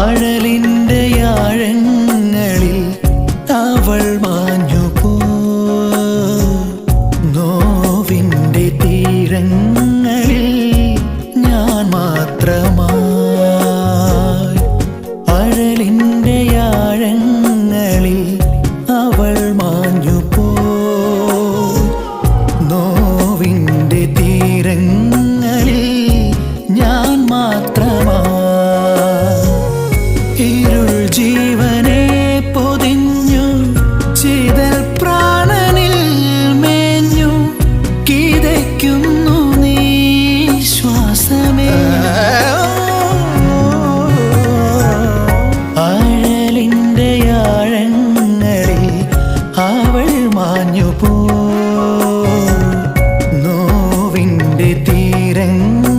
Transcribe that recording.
ആഴലിന്റെ ആഴങ്ങളിൽ അവൾ മാഞ്ഞു പോ നോവിന്റെ തീരങ്ങൾ ഇരുൾ ജീവനെ പൊതിഞ്ഞു ചിതൽ പ്രാണനിൽ മേഞ്ഞു കിതയ്ക്കുന്നു നീ ശ്വാസമേ. ആഴലിന്റെ ആഴങ്ങളിൽ അവൾ മാഞ്ഞുപോ. നോവിന്റെ തീരങ്ങൾ